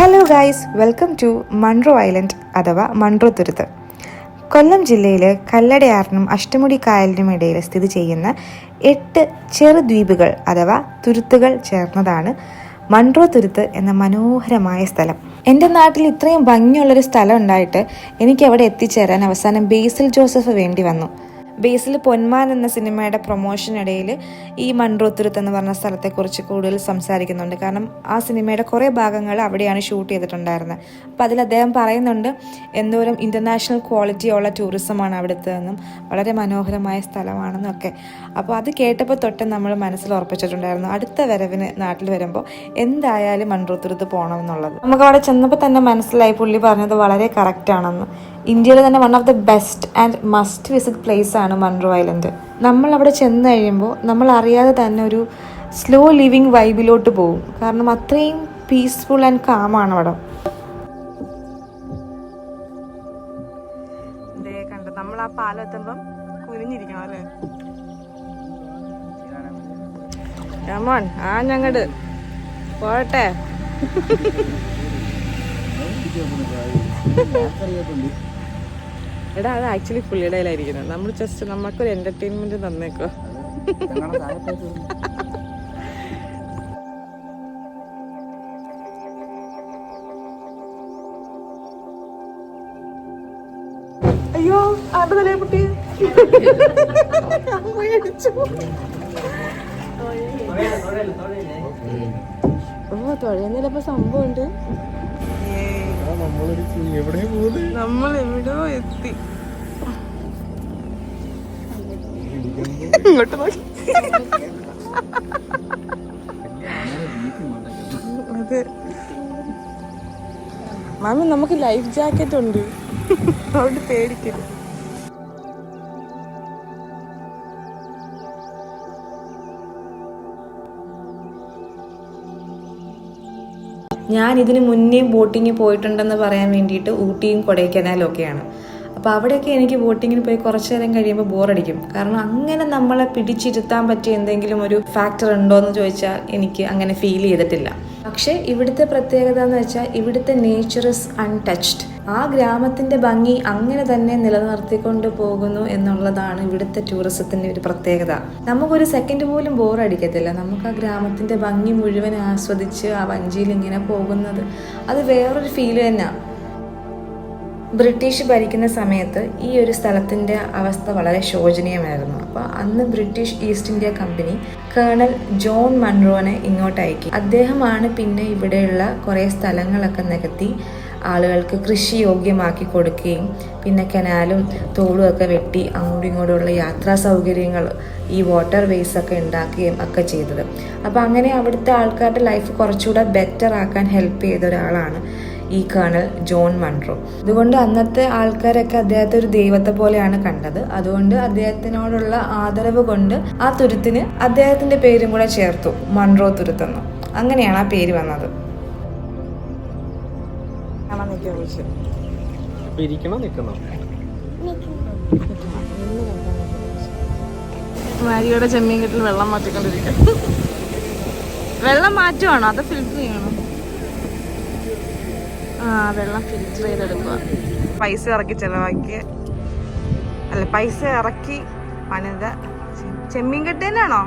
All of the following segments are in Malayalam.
Guys welcome to Munroe island അഥവാ മൺറോ തുരുത്ത് കൊല്ലം ജില്ലയിലെ കല്ലടയാറിനും അഷ്ടമുടി കായലിനും ഇടയിൽ സ്ഥിതി ചെയ്യുന്ന എട്ട് ചെറുദ്വീപുകൾ അഥവാ തുരുത്തുകൾ ചേർന്നതാണ് മൺറോ തുരുത്ത് എന്ന മനോഹരമായ സ്ഥലം. എന്റെ നാട്ടിൽ ഇത്രയും ഭംഗിയുള്ളൊരു സ്ഥലം ഉണ്ടായിട്ട് എനിക്ക് അവിടെ എത്തിച്ചേരാൻ അവസാനം ബേസിൽ ജോസഫ് വേണ്ടി വന്നു. ബേസിൽ പൊന്മാൻ എന്ന സിനിമയുടെ പ്രൊമോഷനിടയിൽ ഈ മൺറോത്തുരുത്ത് എന്ന് പറഞ്ഞ സ്ഥലത്തെക്കുറിച്ച് കൂടുതൽ സംസാരിക്കുന്നുണ്ട്. കാരണം ആ സിനിമയുടെ കുറേ ഭാഗങ്ങൾ അവിടെയാണ് ഷൂട്ട് ചെയ്തിട്ടുണ്ടായിരുന്നത്. അപ്പോൾ അതിൽ അദ്ദേഹം പറയുന്നുണ്ട് എന്തോരം ഇന്റർനാഷണൽ ക്വാളിറ്റിയുള്ള ടൂറിസമാണ് അവിടുത്തെ എന്നും വളരെ മനോഹരമായ സ്ഥലമാണെന്നും ഒക്കെ അപ്പോൾ അത് കേട്ടപ്പോൾ തൊട്ട് നമ്മൾ മനസ്സിൽ ഉറപ്പിച്ചിട്ടുണ്ടായിരുന്നു അടുത്ത വരവിന് നാട്ടിൽ വരുമ്പോൾ എന്തായാലും മൺട്രോത്തുരുത്ത് പോകണമെന്നുള്ളത്. നമുക്ക് അവിടെ ചെന്നപ്പോൾ തന്നെ മനസ്സിലായി പുള്ളി പറഞ്ഞത് വളരെ കറക്റ്റ് ആണെന്ന്. ഇന്ത്യയിലെ തന്നെ one of the best and must visit place ആണ് മൺറോ ഐലൻഡ് നമ്മൾ അവിടെ ചെന്ന് കഴിയുമ്പോൾ നമ്മൾ അറിയാതെ തന്നെ ഒരു സ്ലോ ലിവിങ് വൈബിലോട്ട് പോകും. കാരണം അത്രയും പീസ്ഫുൾ ആൻഡ് കാമാണ് അവിടെ. കണ്ടു നമ്മൾ ആ പാലം എത്തുമ്പം കുനിഞ്ഞിരിക്കണം അല്ലേ? കമോൺ ആ ഞങ്ങട് പോട്ടെ എടാ അത് ആക്ച്വലി പുള്ളിയുടെ കയ്യിലായിരിക്കുന്നത് നമ്മൾ ജസ്റ്റ് നമുക്കൊരു എന്റർടൈൻമെന്റ് തന്നേക്കോ. അയ്യോ ആരുടെ തലയെ പൊട്ടി? പേടിച്ചു. ഓ തുഴയുന്നില്ലപ്പോ സംഭവം ഉണ്ട് എവിടെ പോകുന്നത് നമ്മൾ എവിടെയോ എത്തി. ഇങ്ങോട്ട് നോക്കി അതെ. മാമി നമുക്ക് ലൈഫ് ജാക്കറ്റ് ഉണ്ട്. അതുകൊണ്ട് പേടിക്കരുത്. ഞാൻ ഇതിന് മുന്നേ ബോട്ടിങ് പോയിട്ടുണ്ടെന്ന് പറയാൻ വേണ്ടിയിട്ട് ഊട്ടിയും കൊടൈക്കനാലും ഒക്കെയാണ്. അപ്പോൾ അവിടെയൊക്കെ എനിക്ക് ബോട്ടിങ്ങിന് പോയി കുറച്ച് നേരം കഴിയുമ്പോൾ ബോറടിക്കും. കാരണം അങ്ങനെ നമ്മളെ പിടിച്ചിരുത്താൻ പറ്റിയ എന്തെങ്കിലും ഒരു ഫാക്ടർ ഉണ്ടോ എന്ന് ചോദിച്ചാൽ എനിക്ക് അങ്ങനെ ഫീൽ ചെയ്തിട്ടില്ല. പക്ഷേ ഇവിടുത്തെ പ്രത്യേകത എന്ന് വെച്ചാൽ ഇവിടുത്തെ നേച്ചർ ഇസ് അൺടച്ച്ഡ് ആ ഗ്രാമത്തിന്റെ ഭംഗി അങ്ങനെ തന്നെ നിലനിർത്തിക്കൊണ്ട് പോകുന്നു എന്നുള്ളതാണ് ഇവിടുത്തെ ടൂറിസത്തിന്റെ ഒരു പ്രത്യേകത. നമുക്കൊരു സെക്കൻഡ് പോലും ബോറടിക്കത്തില്ല നമുക്ക് ആ ഗ്രാമത്തിന്റെ ഭംഗി മുഴുവൻ ആസ്വദിച്ച് ആ വഞ്ചിയിൽ ഇങ്ങനെ പോകുന്നത് അത് വേറൊരു ഫീൽ തന്നെയാണ് ബ്രിട്ടീഷ് ഭരിക്കുന്ന സമയത്ത് ഈ ഒരു സ്ഥലത്തിന്റെ അവസ്ഥ വളരെ ശോചനീയമായിരുന്നു. അപ്പോൾ അന്ന് British East India company colonel John മൺറോനെ ഇങ്ങോട്ട് അയക്കി അദ്ദേഹമാണ് പിന്നെ ഇവിടെയുള്ള കുറേ സ്ഥലങ്ങളൊക്കെ നികത്തി ആളുകൾക്ക് കൃഷി യോഗ്യമാക്കി കൊടുക്കുകയും പിന്നെ കനാലും തോടും ഒക്കെ വെട്ടി അങ്ങോട്ടും ഇങ്ങോട്ടുമുള്ള യാത്രാ സൗകര്യങ്ങൾ ഈ വാട്ടർ വേസ് ഒക്കെ ഉണ്ടാക്കുകയും ഒക്കെ ചെയ്തത്. അപ്പോൾ അങ്ങനെ അവിടുത്തെ ആൾക്കാരുടെ ലൈഫ് കുറച്ചുകൂടെ ബെറ്റർ ആക്കാൻ ഹെൽപ്പ് ചെയ്ത ഒരാളാണ് ഈ കേണൽ ജോൺ മൺട്രോ അതുകൊണ്ട് അന്നത്തെ ആൾക്കാരൊക്കെ അദ്ദേഹത്തെ ഒരു ദൈവത്തെ പോലെയാണ് കണ്ടത്. അതുകൊണ്ട് അദ്ദേഹത്തിനോടുള്ള ആദരവ് കൊണ്ട് ആ തുരുത്തിന് അദ്ദേഹത്തിന്റെ പേരും കൂടെ ചേർത്തു. മൺട്രോ തുരുത്തെന്നു. അങ്ങനെയാണ് ആ പേര് വന്നത്. അപ്പൊ ഇരിക്കണോ നിക്കണോ മാരിയുടെ ചെമ്മീൻ കെട്ടിൽ വെള്ളം മാറ്റിക്കൊണ്ടിരിക്കും വെള്ളം മാറ്റുവാണോ? അത് ഫിൽറ്റർ ചെയ്യണോ? ആ വെള്ളം ഫിൽറ്റർ ചെയ്തെടുക്കുക പൈസ ഇറക്കി ചെലവാക്കി അല്ല പൈസ ഇറക്കി പണിത ചെമ്മീൻ കെട്ട് തന്നെയാണോ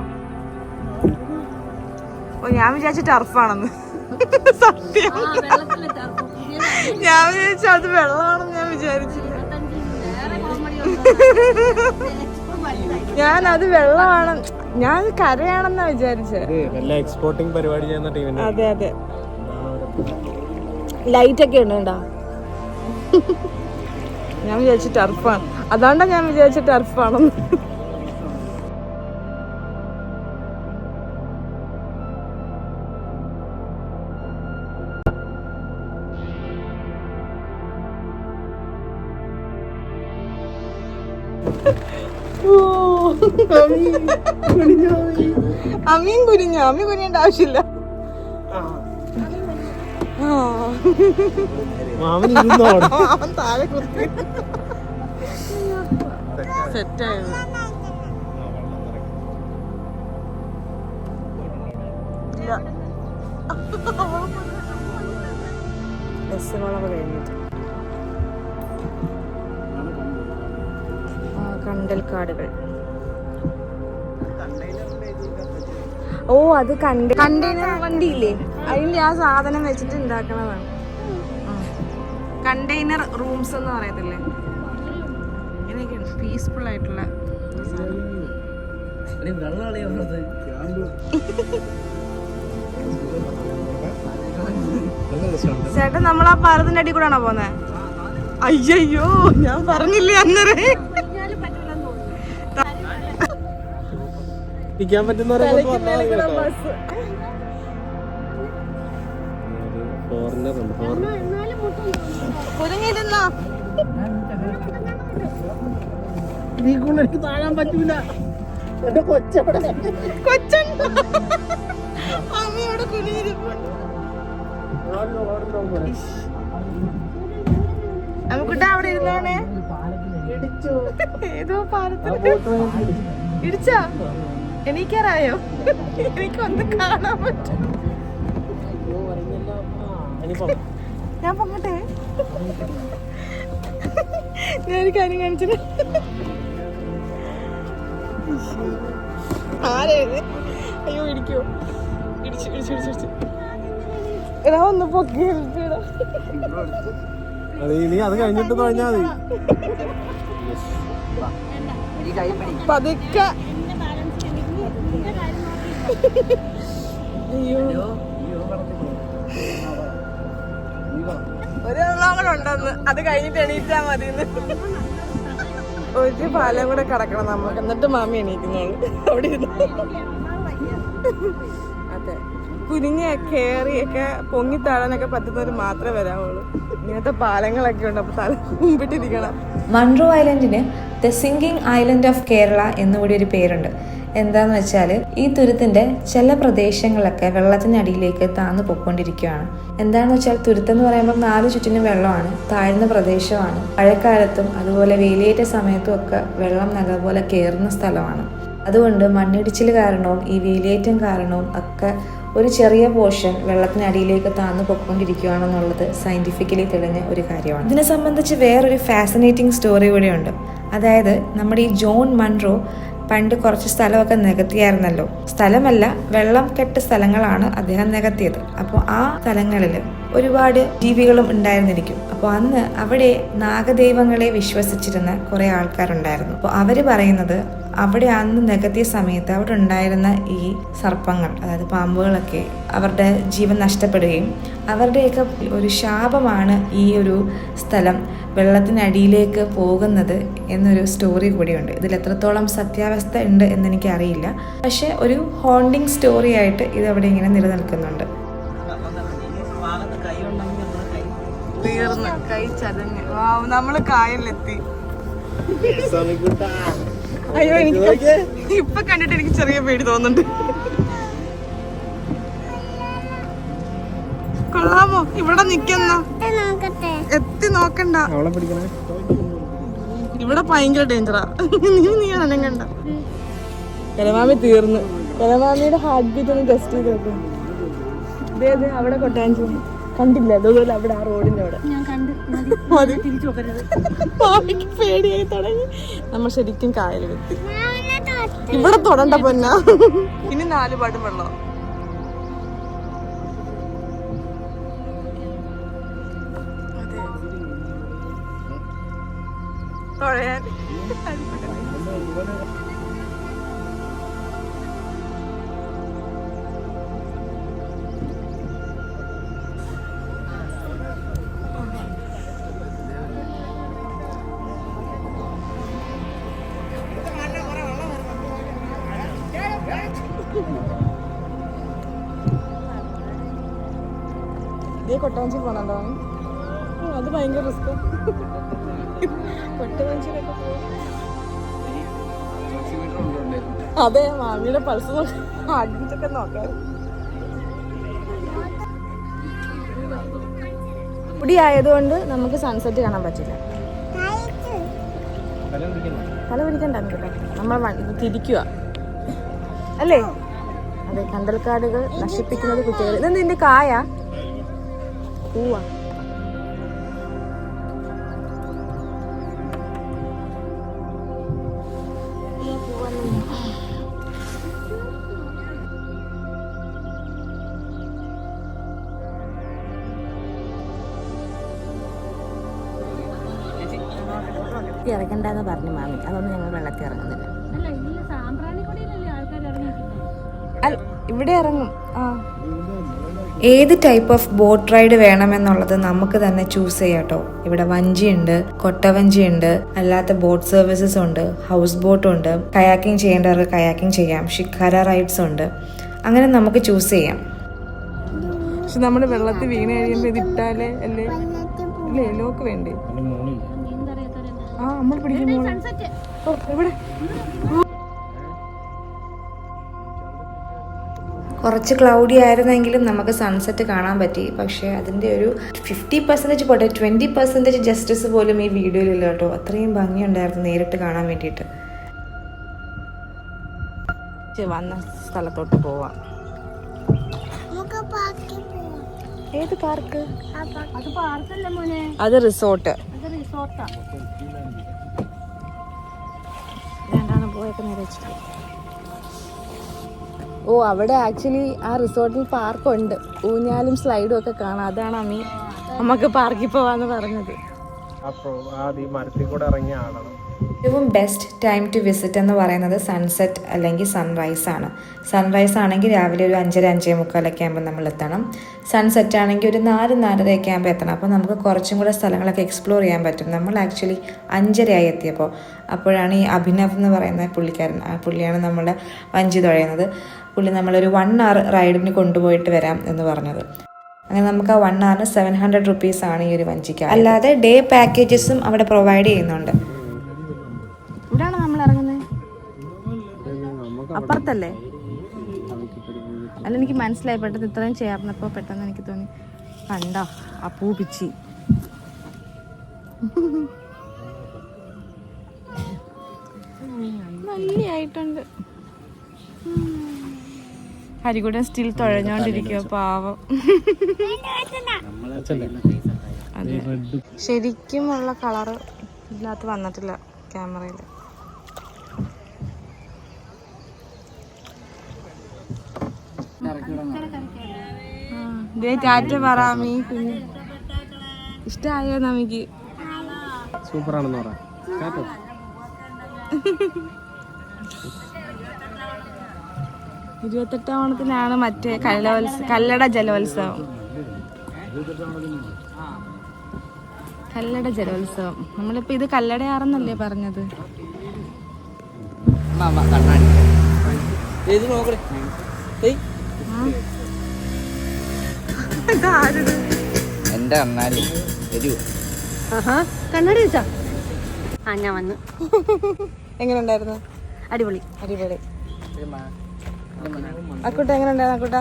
ഓ ഞാൻ വിചാരിച്ച ടർഫാണെന്ന് സത്യം ഞാൻ വിചാരിച്ചു അത് വെള്ളമാണെന്ന് ഞാൻ വിചാരിച്ചില്ല. ഞാൻ അത് വെള്ളമാണ്. ഞാൻ കരയാണെന്നാ വിചാരിച്ചത് ഇത് വല്ല എക്സ്പോർട്ടിംഗ് പരിപാടി ചെയ്യുന്ന ടീമിന്റെ അതെ അതെ. ലൈറ്റ് ഒക്കെ ഉണ്ട് കേട്ടോ ഞാൻ വിചാരിച്ചു ടർഫാണ് അതാണ്ടാ ഞാൻ വിചാരിച്ച ടർഫാണെന്ന് അമ്മീൻ കുനിഞ്ഞു അമ്മ കുനിയേണ്ട ആവശ്യമില്ല. മാമൻ താഴെ കുത്തി. സെറ്റായത്. ഇല്ല. ബസ് വളവ് കഴിഞ്ഞിട്ട്. ആ, കണ്ടൽക്കാടുകൾ ഓ അത് കണ്ട കണ്ടെയ്നർ വണ്ടിയില്ലേ? അതിന്റെ ആ സാധനം വെച്ചിട്ട് ഉണ്ടാക്കണതാണ് കണ്ടെയ്നർ റൂംസ് എന്ന് പറയത്തില്ലേ? പീസ്ഫുൾ ആയിട്ടുള്ള. ചേട്ടൻ നമ്മൾ ആ പാലത്തിന്റെ അടി കൂടെ ആണോ പോന്നെ അയ്യോ ഞാൻ പറഞ്ഞില്ലേ അന്നേരം. ഫോറിനർ പറ്റുന്ന നീ കൊണ്ട് എനിക്ക് താഴാൻ പറ്റൂല. എന്റെ കൊച്ചവിടെ കൊച്ചുണ്ടോ അമ്മയോട് കുനിയിരിപ്പുണ്ട് നമുക്കിട്ട് അവിടെ ഇരുന്നോണേ. ഏതോ പാലത്തിൽ ഇടിച്ചോ? എനിക്കറിയോ. എനിക്കൊന്ന് കാണാൻ പറ്റും. ഞാൻ പൊങ്ങട്ടെ? ഞാൻ ഒരു കാര്യം കാണിച്ചു അയ്യോ ഇടിക്കോ. ഇടിച്ചു ഇടിച്ചു ഇടിച്ചു ഇടിച്ചു. എടാ ഒന്ന് പൊക്കി നീ ചെയ്യടാ. അത് കഴിഞ്ഞിട്ട് പറഞ്ഞാൽ മതി. പതുക്കെ അയ്യോ അത് കഴിഞ്ഞിട്ട് എണീറ്റാ മതി ഒരു പാലം കൂടെ കടക്കണം നമ്മക്ക് എന്നിട്ട് മാമി എണീക്കുന്നുള്ളു അവിടെ ഇരുന്നു. അതെ. കുനിഞ്ഞ കേറിയൊക്കെ പൊങ്ങി താഴാനൊക്കെ പറ്റുന്നവർ മാത്രമേ വരാവുള്ളൂ. ഇങ്ങനത്തെ പാലങ്ങളൊക്കെ ഉണ്ട്. അപ്പൊ തല മുമ്പിട്ടിരിക്കണം Munroe ഐലൻഡിന് the sinking island of Kerala എന്നുകൂടി ഒരു പേരുണ്ട്. എന്താന്ന് വെച്ചാൽ ഈ തുരുത്തിന്റെ ചില പ്രദേശങ്ങളൊക്കെ വെള്ളത്തിനടിയിലേക്ക് താന്നു പൊയ്ക്കൊണ്ടിരിക്കുകയാണ് എന്താണെന്ന് വെച്ചാൽ തുരുത്ത് എന്ന് പറയുമ്പോൾ നാല് ചുറ്റിനും വെള്ളമാണ് താഴ്ന്ന പ്രദേശമാണ്. മഴക്കാലത്തും അതുപോലെ വേലിയേറ്റ സമയത്തും ഒക്കെ വെള്ളം നല്ലപോലെ കയറുന്ന സ്ഥലമാണ്. അതുകൊണ്ട് മണ്ണിടിച്ചിൽ കാരണവും ഈ വേലിയേറ്റം കാരണവും ഒക്കെ ഒരു ചെറിയ പോർഷൻ വെള്ളത്തിനടിയിലേക്ക് താന്നു പൊക്കൊണ്ടിരിക്കുകയാണെന്നുള്ളത് സയന്റിഫിക്കലി തെളിഞ്ഞ ഒരു കാര്യമാണ്. ഇതിനെ സംബന്ധിച്ച് വേറൊരു ഫാസിനേറ്റിംഗ് സ്റ്റോറി കൂടെയുണ്ട്. അതായത് നമ്മുടെ ഈ ജോൺ മൺറോ പണ്ട് കുറച്ച് സ്ഥലമൊക്കെ നികത്തിയായിരുന്നല്ലോ. സ്ഥലമല്ല വെള്ളം കെട്ട സ്ഥലങ്ങളാണ് അദ്ദേഹം നികത്തിയത്. അപ്പോൾ ആ സ്ഥലങ്ങളിൽ ഒരുപാട് ജീവികളും ഉണ്ടായിരുന്നിരിക്കും. അപ്പോൾ അന്ന് അവിടെ നാഗദൈവങ്ങളെ വിശ്വസിച്ചിരുന്ന കുറേ ആൾക്കാരുണ്ടായിരുന്നു. അപ്പോൾ അവർ പറയുന്നത് അവിടെ അന്ന് നികത്തിയ സമയത്ത് അവിടെ ഉണ്ടായിരുന്ന ഈ സർപ്പങ്ങൾ അതായത് പാമ്പുകളൊക്കെ അവരുടെ ജീവൻ നഷ്ടപ്പെടുകയും അവരുടെയൊക്കെ ഒരു ശാപമാണ് ഈ ഒരു സ്ഥലം വെള്ളത്തിനടിയിലേക്ക് പോകുന്നത് എന്നൊരു സ്റ്റോറി കൂടിയുണ്ട്. ഇതിൽ എത്രത്തോളം സത്യാവസ്ഥ ഉണ്ട് എന്നെനിക്ക് അറിയില്ല പക്ഷെ ഒരു ഹോണ്ടിങ് സ്റ്റോറി ആയിട്ട് ഇത് അവിടെ ഇങ്ങനെ നിലനിൽക്കുന്നുണ്ട്. തീർന്ന്. കൈ ചതഞ്ഞ്. നമ്മൾ കായലിലെത്തി. അയ്യോ എനിക്ക് ഇപ്പൊ കണ്ടിട്ട് എനിക്ക് ചെറിയ പേടി തോന്നുന്നുണ്ട്. കൊള്ളാമോ? ഇവിടെ നിക്കുന്ന എത്തി നോക്കണ്ട. ഇവിടെ ഭയങ്കര ഡേഞ്ചറാ നീ നീ അനങ്ങണ്ട കലമാമി തീർന്നു. കലമാമിയുടെ ഹാർട്ട് ബീറ്റ് ഒന്ന് ടെസ്റ്റ് ചെയ്ത് നോക്കും. ദേ ദേ അവിടെ കൊട്ടാഞ്ചി കണ്ടില്ല. അതുപോലെ അവിടെ ആ റോഡിന്റെ അവിടെ പേടിയായി തുടങ്ങി. നമ്മൾ ശരിക്കും കായൽ വെത്തി ഇവിടെ തൊടണ്ട പൊന്ന? ഇനി നാല് പാടും വെള്ളം. അതെ. തുഴയാൻ. ഇതേ കൊട്ടവഞ്ചി പോണല്ലോ അത് ഭയങ്കര റിസ്ക്. അതെ മാമിയുടെ പൾസ് അടിച്ചൊക്കെ നോക്കാം. മുടി ആയതുകൊണ്ട് നമുക്ക് സൺസെറ്റ് കാണാൻ പറ്റില്ല. തല പിടിക്കണ്ടെ നമ്മൾ തിരിക്കുക അല്ലേ? അതെ കണ്ടൽക്കാടുകൾ നശിപ്പിക്കുന്നത് കുട്ടികൾ. ഇത് നിന്റെ കായ? uang. ഇറങ്ങണ്ടെന്ന് പറഞ്ഞു മാമി അതുകൊണ്ട് ഞങ്ങൾ വെള്ളത്തിൽ ഇറങ്ങുന്നില്ല അല്ല ഇവിടെ ഇറങ്ങും ആ ഏത് ടൈപ്പ് ഓഫ് ബോട്ട് റൈഡ് വേണമെന്നുള്ളത് നമുക്ക് തന്നെ ചൂസ് ചെയ്യാം കേട്ടോ. ഇവിടെ വഞ്ചിയുണ്ട് കൊട്ടവഞ്ചിയുണ്ട് അല്ലാത്ത ബോട്ട് സർവീസസ് ഉണ്ട് ഹൗസ് ബോട്ട് ഉണ്ട് കയാക്കിംഗ് ചെയ്യേണ്ടവർക്ക് കയാക്കിംഗ് ചെയ്യാം ഷിക്കാര റൈഡ്സ് ഉണ്ട്. അങ്ങനെ നമുക്ക് ചൂസ് ചെയ്യാം. പക്ഷെ നമ്മൾ വെള്ളത്തിൽ വീണ് കഴിയുമ്പോൾ ഇത് ഇട്ടാലേ അല്ലേ? അല്ലേ ലോക്ക് വേണ്ടേ? ആ നമ്മൾ പിടിക്കും ഓ, കുറച്ച് ക്ലൗഡി ആയിരുന്നെങ്കിലും നമുക്ക് സൺസെറ്റ് കാണാൻ പറ്റി. പക്ഷേ അതിന്റെ ഒരു ഫിഫ്റ്റി പെർസെന്റേജ് പോട്ടെ ട്വന്റി പെർസെന്റേജ് ജസ്റ്റിസ് പോലും ഈ വീഡിയോയിലില്ല കേട്ടോ. അത്രയും ഭംഗിയുണ്ടായിരുന്നു നേരിട്ട് കാണാൻ വേണ്ടിയിട്ട്. വന്ന സ്ഥലത്തോട്ട് പോവാം. ഏത് പാർക്ക് അത് പാർക്കല്ല മോനെ? അത് റിസോർട്ട് രണ്ടാണ് പോയൊക്കെ നേരെ വെച്ചിട്ട്. ഓ അവിടെ ആക്ച്വലി ആ റിസോർട്ടിൽ പാർക്കുണ്ട് ഊഞ്ഞാലും സ്ലൈഡും ഒക്കെ കാണാം. അതാണ് അമ്മി നമുക്ക് പാർക്കിൽ പോവാന്ന് പറഞ്ഞത്. ഏറ്റവും ബെസ്റ്റ് ടൈം ടു വിസിറ്റ് എന്ന് പറയുന്നത് സൺസെറ്റ് അല്ലെങ്കിൽ സൺറൈസ് ആണ്. സൺറൈസ് ആണെങ്കിൽ രാവിലെ ഒരു അഞ്ചര അഞ്ചേ മുക്കാലൊക്കെ ആകുമ്പോൾ നമ്മൾ എത്തണം. സൺസെറ്റ് ആണെങ്കിൽ ഒരു നാല് നാലരയൊക്കെ ആകുമ്പോൾ എത്തണം. അപ്പോൾ നമുക്ക് കുറച്ചും കൂടെ സ്ഥലങ്ങളൊക്കെ എക്സ്പ്ലോർ ചെയ്യാൻ പറ്റും. നമ്മൾ ആക്ച്വലി അഞ്ചരയായി എത്തിയപ്പോൾ അപ്പോഴാണ് ഈ അഭിനവ് എന്ന് പറയുന്ന പുള്ളിക്കാരൻ ആ പുള്ളിയാണ് നമ്മളെ വഞ്ചി തുഴയുന്നത്. പുള്ളി നമ്മളൊരു വൺ അവർ റൈഡിന് കൊണ്ടുപോയിട്ട് വരാം എന്ന് പറഞ്ഞത്. അങ്ങനെ നമുക്ക് ആ വൺ അവറിന് സെവൻ ഹൺഡ്രഡ് റുപ്പീസ് ആണ് ഈ ഒരു വഞ്ചിക്ക് അല്ലാതെ ഡേ പാക്കേജസും അവിടെ പ്രൊവൈഡ് ചെയ്യുന്നുണ്ട്. നമ്മൾ ഇറങ്ങുന്നത്? അപ്പുറത്തല്ലേ? അല്ല എനിക്ക് മനസ്സിലായി. പെട്ടെന്ന് ഇത്രയും ചേർന്നപ്പോൾ പെട്ടെന്ന് എനിക്ക് തോന്നി. കണ്ടോ? ആ പൂ പിച്ചി. നല്ലയായിട്ടുണ്ട് ഹരികൂടൻ സ്റ്റിൽ തുഴഞ്ഞോണ്ടിരിക്കുക പാവം. ശരിക്കും ഉള്ള കളറ് ഇതിനകത്ത് വന്നിട്ടില്ല ക്യാമറയിൽ ടാറ്റ പറയാമീ കുഞ്ഞ്. ഇഷ്ടമായോ നമുക്ക്? സൂപ്പറാണെന്ന് പറയാം ഇരുപത്തെട്ടാം ഓണത്തിനാണ് മറ്റേ കലോത്സവം കല്ലട ജലോത്സവം. കല്ലട ജലോത്സവം. നമ്മളിപ്പോ ഇത് കല്ലടയാറെന്നല്ലേ പറഞ്ഞത്? എന്റെ കണ്ണാടി. കണ്ണാടി വെച്ചാ. ആ ഞാൻ വന്നു. എങ്ങനെ ഉണ്ടായിരുന്നു അടിപൊളി. അടിപൊളി. അക്കൂട്ട എങ്ങനെ ഉണ്ടായിരുന്നു അക്കൂട്ട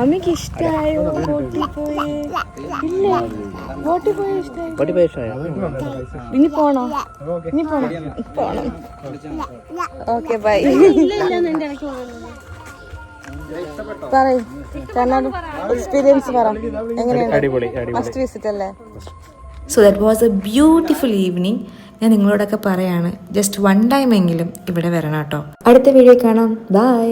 അമ്മയ്ക്ക് ഇഷ്ടായോ? ബോട്ടിൽ പോയി? ഇല്ല? ബോട്ടിൽ പോയി ഇഷ്ടായി? ഇനി പോണോ? ഇനി പോണോ? പോണം. Okay bye. പറയൂ. കർണാടക എക്സ്പീരിയൻസ് പറ. എങ്ങനെയാണ്? ഫസ്റ്റ് വിസിറ്റ് അല്ലേ? So that was a beautiful evening ഞാൻ നിങ്ങളോടൊക്കെ പറയാണ് ജസ്റ്റ് വൺ ടൈം എങ്കിലും ഇവിടെ വരണം കേട്ടോ. അടുത്ത വീഡിയോ കാണാം. ബൈ